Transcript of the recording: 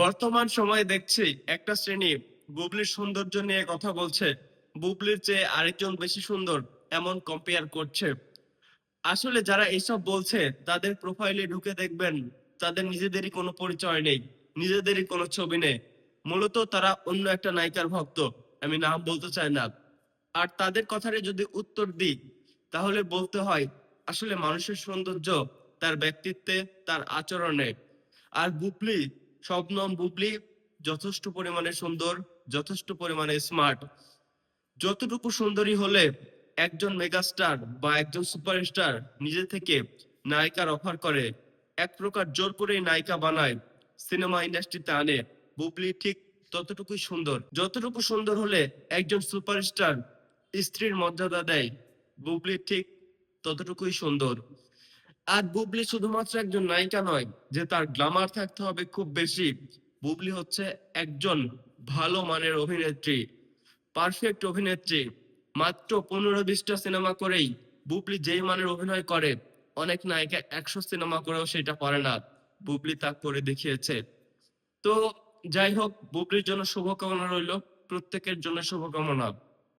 বর্তমান সময়ে দেখছি একটা শ্রেণি বুবলির সৌন্দর্য নিয়ে কথা বলছে। বুবলির চেয়ে আরেকজন বেশি সুন্দর এমন কম্পেয়ার করছে। আসলে যারা এসব বলছে, তাদের প্রোফাইলে ঢুকে দেখবেন তাদের নিজেদেরই কোনো পরিচয় নেই, নিজেদেরই কোনো ছবি নেই। মূলত তারা অন্য একটা নায়িকার ভক্ত, আমি নাম বলতে চাই না। আর তাদের কথারে যদি উত্তর দিই, তাহলে বলতে হয়, আসলে মানুষের সৌন্দর্য তার ব্যক্তিত্বে, তার আচরণে। আর বুবলি শবনম বুবলি যথেষ্ট পরিমাণে সুন্দর, যথেষ্ট পরিমাণে স্মার্ট যতটুকু সুন্দরী হলে একজন মেগাস্টার বা একজন সুপারস্টার নিজে থেকে নায়িকার অফার করে, এক প্রকার জোর করেই নায়িকা বানায় সিনেমা ইন্ডাস্ট্রিতে আনে। বুবলি ঠিক ততটুকুই সুন্দর। যতটুকু সুন্দর হলে একজন সুপারস্টার স্ত্রীর মর্যাদা দেয়, বুবলি ঠিক ততটুকুই সুন্দর। আর বুবলি শুধুমাত্র একজন নায়িকা নয়, যে তার গ্লামার থাকতে হবে খুব বেশি। বুবলি হচ্ছে একজন ভালো মানের অভিনেত্রী পারফেক্ট অভিনেত্রী। মাত্র পনেরো বিশটা সিনেমা করেই বুবলি যেই মানের অভিনয় করে, অনেক নায়িকা একশো সিনেমা করেও সেটা পারে না, বুবলি তা করে দেখিয়েছে। তো যাই হোক, বুবলির জন্য শুভকামনা রইল, প্রত্যেকের জন্য শুভকামনা।